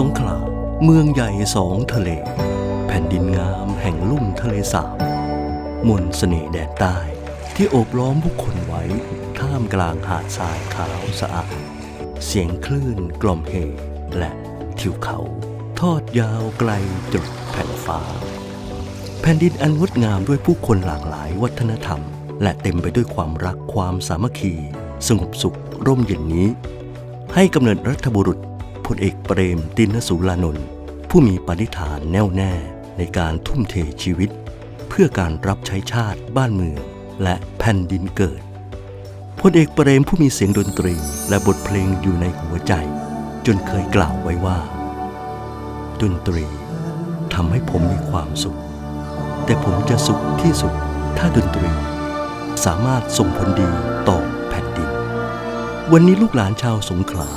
สงขลา เมืองใหญ่สองทะเล แผ่นดินงามแห่งลุ่มทะเลสาบมนต์เสน่ห์แดนใต้ ที่โอบล้อมผู้คนไว้ ท่ามกลางหาดทรายขาวสะอาด เสียงคลื่นกล่อมเฮและทิวเขา ทอดยาวไกลจดแผ่นฟ้า แผ่นดินอันงดงามด้วยผู้คนหลากหลายวัฒนธรรม และเต็มไปด้วยความรักความสามัคคี สงบสุขร่มเย็นนี้ ให้กำเนิดรัฐบุรุษ ลเอกเปรมตินสุรานนท์ผู้มีปณิธานแน่วแน่ในการทุ่มเทชีวิต เพื่อการรับใช้ชาติบ้านเมืองและแผ่นดินเกิดพลเอกเปรมผู้มีเสียงดนตรีและบทเพลงอยู่ในหัวใจ จนเคยกล่าวไว้ว่า ดนตรีทำให้ผมมีความสุข แต่ผมจะสุขที่สุดถ้าดนตรี สามารถส่งผลดีต่อแผ่นดิน วันนี้ลูกหลานชาวสงขลา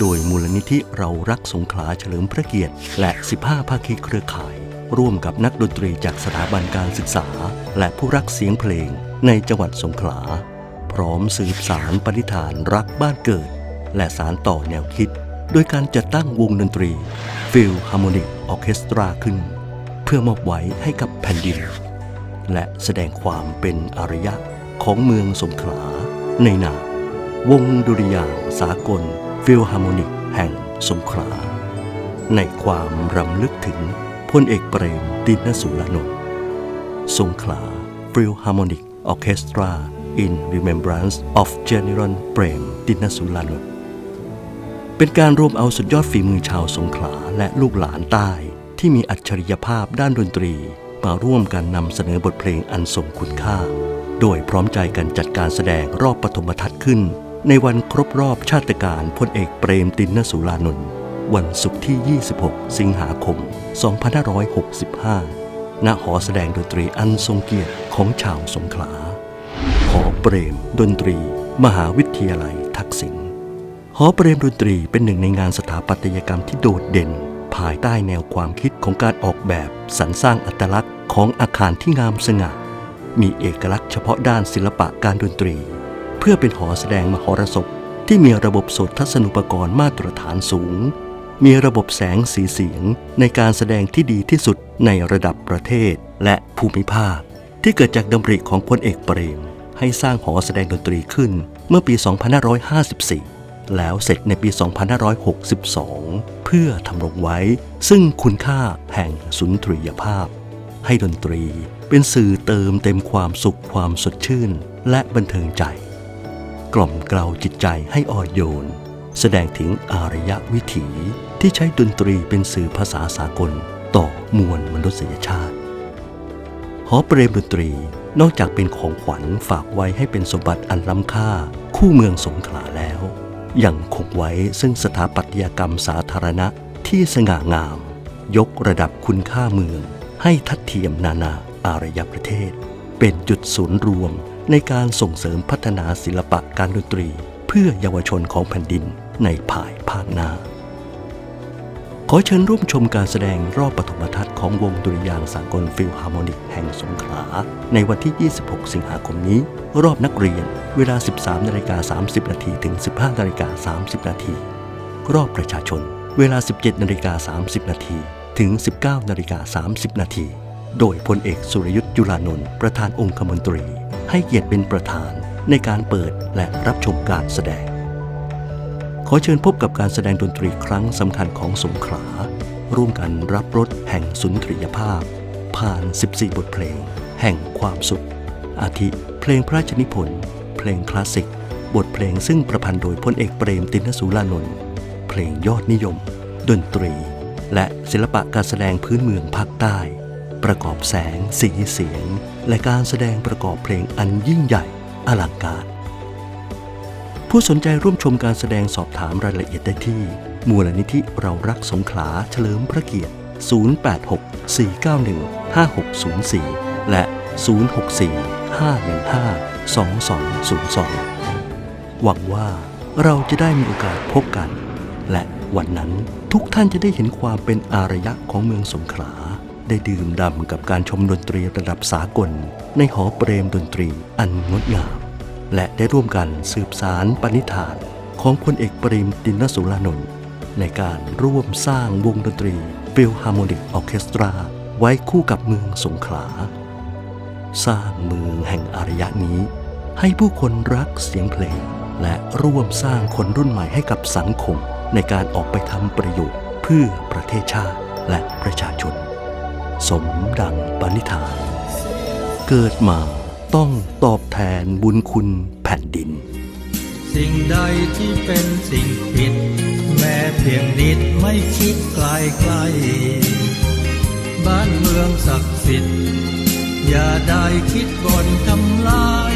โดยมูลนิธิเรารักสงขลาเฉลิมพระเกียรติ และ 15 ภาคีเครือข่าย ร่วมกับนักดนตรีจากสถาบันการศึกษา และผู้รักเสียงเพลงในจังหวัดสงขลา พร้อมสืบสารปณิธานรักบ้านเกิด และสารต่อแนวคิด โดยการจัดตั้งวงดนตรีฟิลฮาร์โมนิกออเคสตราขึ้น เพื่อมอบไว้ให้กับแผ่นดิน และแสดงความเป็นอารยะของเมืองสงขลาในนามวงดุริยางสากล ฟิลฮาร์โมนิกแห่งสงขลา ในความรำลึกถึงพลเอกเปรมตินสุรานนท์สงขลาฟิลฮาร์โมนิกออเคสตรา in remembrance of General เปรมตินสุรานนท์เป็นการรวมเอาสุดยอดฝีมือชาวสงขลาและลูกหลานใต้ที่มีอัจฉริยภาพด้านดนตรี มาร่วมกันนำเสนอบทเพลงอันทรงคุณค่า โดยพร้อมใจกันจัดการแสดงรอบปฐมทัศน์ขึ้น ในวันครบรอบชาติการพลเอกเปรมตินสุรานนท์วันศุกร์ที่ 26 สิงหาคม 2565 ณ หอแสดงดนตรีอันทรงเกียรติของชาวสงขลา หอเปรมดนตรี มหาวิทยาลัยทักษิณ หอเปรมดนตรีเป็นหนึ่งในงานสถาปัตยกรรมที่โดดเด่น ภายใต้แนวความคิดของการออกแบบสรรสร้างอัตลักษณ์ของอาคารที่งามสง่า มีเอกลักษณ์เฉพาะด้านศิลปะการดนตรี เพื่อเป็นหอแสดงมหรสพที่มีระบบสตทัศนุปกรณ์มาตรฐานสูง มีระบบแสงสีเสียงในการแสดงที่ดีที่สุดในระดับประเทศและภูมิภาค ที่เกิดจากดำริของพลเอกเปรม ให้สร้างหอแสดงดนตรีขึ้นเมื่อปี 2554 แล้วเสร็จในปี 2562 เพื่อทำรงไว้ซึ่งคุณค่าแห่งสุนทรียภาพ ให้ดนตรีเป็นสื่อเติมเต็มความสุขความสดชื่น และบันเทิงใจ กล่อมเกลาจิตใจให้อ่อนโยน แสดงถึงอารยวิถีที่ใช้ดนตรีเป็นสื่อภาษาสากลต่อมวลมนุษยชาติ หอเปรมดนตรีนอกจากเป็นของขวัญฝากไว้ให้เป็นสมบัติอันล้ำค่าคู่เมืองสงขลาแล้ว ยังคงไว้ซึ่งสถาปัตยกรรมสาธารณะที่สง่างาม ยกระดับคุณค่าเมือง ให้ทัดเทียมนานาอารยประเทศ เป็นจุดศูนย์รวม ในการส่งเสริมพัฒนาศิลปะการดนตรี เพื่อเยาวชนของแผ่นดินในภายภาคหน้า ขอเชิญร่วมชมการแสดงรอบปฐมทัศน์ของวงดุริยางสากลฟิลฮาร์โมนิกแห่งสงขลา ในวันที่ 26 สิงหาคมนี้ รอบนักเรียน เวลา 13นาฬิกา30นาทีถึง 15นาฬิกา30นาทีรอบประชาชน เวลา 17นาฬิกา30นาทีถึง 19นาฬิกา30นาที โดยพลเอกสุรยุทธ์จุลานนท์ประธานองคมนตรี ให้เกียรติเป็นประธานในการเปิดและรับชมการแสดง ขอเชิญพบกับการแสดงดนตรีครั้งสำคัญของสงขลา ร่วมกันรับรสแห่งสุนทรียภาพ ผ่าน 14 บทเพลง แห่งความสุข อาทิ เพลงพระราชนิพนธ์เพลงคลาสสิก บทเพลงซึ่งประพันธ์โดยพลเอกเปรมตินสุรานนท์เพลงยอดนิยม ดนตรี และศิลปะการแสดงพื้นเมืองภาคใต้ ประกอบแสง สีเสียง และการแสดงประกอบเพลงอันยิ่งใหญ่อลังการ ผู้สนใจร่วมชมการแสดงสอบถามรายละเอียดได้ที่ มูลนิธิเรารักสงขลาเฉลิมพระเกียรติ 086-491-5604 และ 064-515-2202 หวังว่าเราจะได้มีโอกาสพบกัน และวันนั้นทุกท่านจะได้เห็นความเป็นอารยะของเมืองสงขลา ได้ดื่มด่ำกับการชมดนตรีระดับสากล ในหอเปรมดนตรีอันงดงาม และได้ร่วมกันสืบสารปณิธาน ของพลเอกเปรมตินสุรานนท์ในการร่วมสร้างวงดนตรี Philharmonic Orchestra ไว้คู่กับเมืองสงขลา สร้างเมืองแห่งอารยะนี้ ให้ผู้คนรักเสียงเพลง และร่วมสร้างคนรุ่นใหม่ให้กับสังคม ในการออกไปทำประโยชน์เพื่อประเทศชาติและประชาชน สมดังปณิธาน เกิดมาต้องตอบแทนบุญคุณแผ่นดิน สิ่งใดที่เป็นสิ่งผิด แม้เพียงนิดไม่คิดไกลไกล บ้านเมืองศักดิ์สิทธิ์ อย่าได้คิดบ่นทำลาย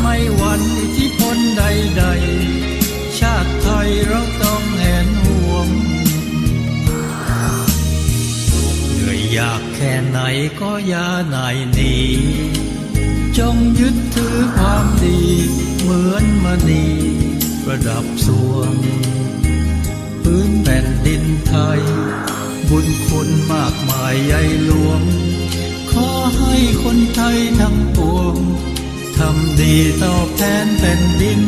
ไม่วันทธิพ ก็อย่านายหนีจงยึดถือความดี เหมือนมณีประดับสวง พื้นแผ่นดินไทย บุญคุณมากมายใหญ่หลวง ขอให้คนไทยทั้งปวงทำดีตอบแทนแผ่นดิน